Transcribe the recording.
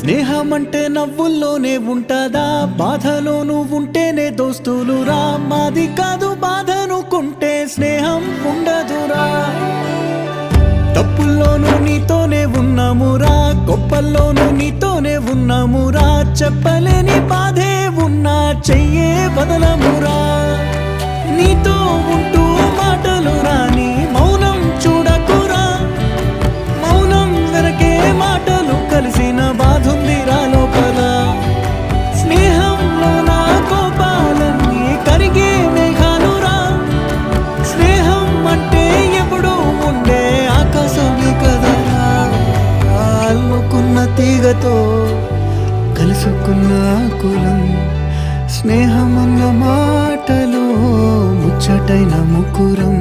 స్నేహం అంటే నవ్వుల్లోనే ఉంటదా? బాధలోను ఉంటేనే దోస్తులు రా. మాది కాదు బాధనుకుంటే స్నేహం ఉండదురా. తప్పుల్లోనూ నీతోనే ఉన్నామురా. గొప్పల్లోనూ నీతోనే ఉన్నామురా. చెప్పలేని బాధే ఉన్నా. చెయ్యే బదలమురా. నీతో కలిసిన బాధుందిరా లోపల. స్నేహంలో నా కోపాలన్నీ కరిగే మేఘాలురా స్నేహం అంటే ఎప్పుడు ఉండే ఆకాశమే కదరా అల్లుకున్న తీగతో కలుసుకున్న కులం స్నేహమన్న మాటలో ముచ్చటైన ముకురం.